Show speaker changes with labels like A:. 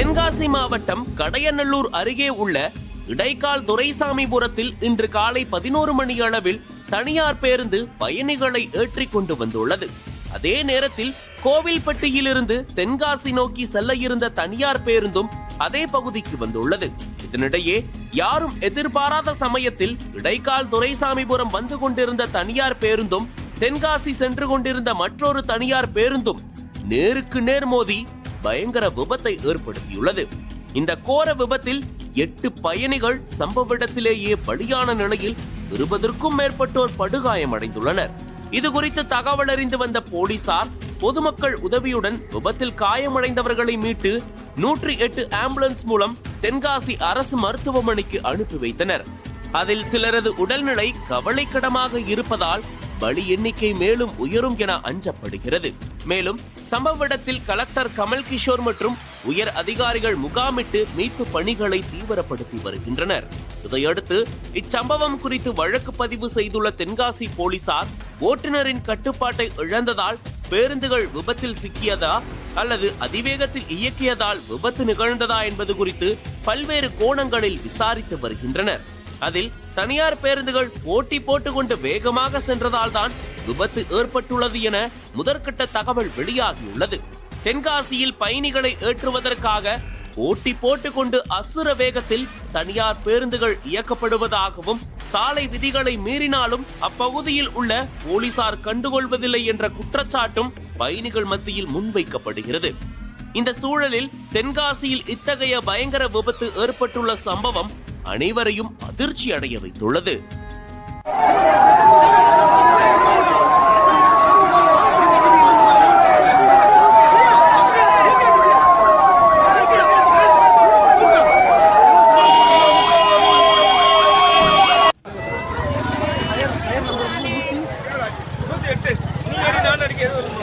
A: தென்காசி மாவட்டம் கடையநல்லூர் அருகே உள்ள இடைக்கால் துரைசாமிபுரத்தில் இன்று காலை பதினோரு மணி அளவில் தனியார் பேருந்து பயணிகளை ஏற்றி கொண்டு வந்துள்ளது. அதே நேரத்தில் கோவில்பட்டியிலிருந்து தென்காசி நோக்கி செல்ல இருந்த தனியார் பேருந்தும் அதே பகுதிக்கு வந்துள்ளது. இதனிடையே யாரும் எதிர்பாராத சமயத்தில் இடைக்கால் துரைசாமிபுரம் வந்து கொண்டிருந்த தனியார் பேருந்தும் தென்காசி சென்று கொண்டிருந்த மற்றொரு தனியார் பேருந்தும் நேருக்கு நேர் மோதி பயங்கர விபத்தை ஏற்படுத்தியுள்ளது. இந்த கோர விபத்தில் எட்டு பயணிகள் சம்பவ இடத்திலேயே பலியான நிலையில் இருபதற்கும் மேற்பட்டோர் படுகாயமடைந்துள்ளனர். இது குறித்து தகவல் அறிந்து வந்த போலீசார் பொதுமக்கள் உதவியுடன் விபத்தில் காயமடைந்தவர்களை மீட்டு நூற்றி எட்டு ஆம்புலன்ஸ் மூலம் தென்காசி அரசு மருத்துவமனைக்கு அனுப்பி வைத்தனர். அதில் சிலரது உடல்நிலை கவலைக்கிடமாக இருப்பதால் பலி எண்ணிக்கை மேலும் உயரும் என அஞ்சப்படுகிறது. மேலும் சம்பவ இடத்தில் கலெக்டர் கமல் கிஷோர் மற்றும் உயர் அதிகாரிகள் முகாமிட்டு மீட்பு பணிகளை தீவிரப்படுத்தி வருகின்றனர். இதையடுத்து இச்சம்பவம் குறித்து வழக்கு பதிவு செய்துள்ள தென்காசி போலீசார் ஓட்டுநரின் கட்டுப்பாட்டை இழந்ததால் பேருந்துகள் விபத்தில் சிக்கியதா அல்லது அதிவேகத்தில் இயக்கியதால் விபத்து நிகழ்ந்ததா என்பது குறித்து பல்வேறு கோணங்களில் விசாரித்து வருகின்றனர். அதில் தனியார் பேருந்துகள் போட்டி போட்டுக்கொண்டு வேகமாக சென்றதால்தான் விபத்து ஏற்பட்டுள்ளது என முதற்கட்ட தகவல் வெளியாகியுள்ளது. தென்காசியில் பயணிகளை ஏற்றுவதற்காக போட்டி போட்டுக்கொண்டு அசுர வேகத்தில் தனியார் பேருந்துகள் இயக்கப்படுவதாகவும் சாலை விதிகளை மீறினாலும் அப்பகுதியில் உள்ள போலீசார் கண்டுகொள்வதில்லை என்ற குற்றச்சாட்டும் பயணிகள் மத்தியில் முன்வைக்கப்படுகிறது. இந்த சூழலில் தென்காசியில் இத்தகைய பயங்கர விபத்து ஏற்பட்டுள்ள சம்பவம் அனைவரையும் அதிர்ச்சி அடைய வைத்துள்ளது.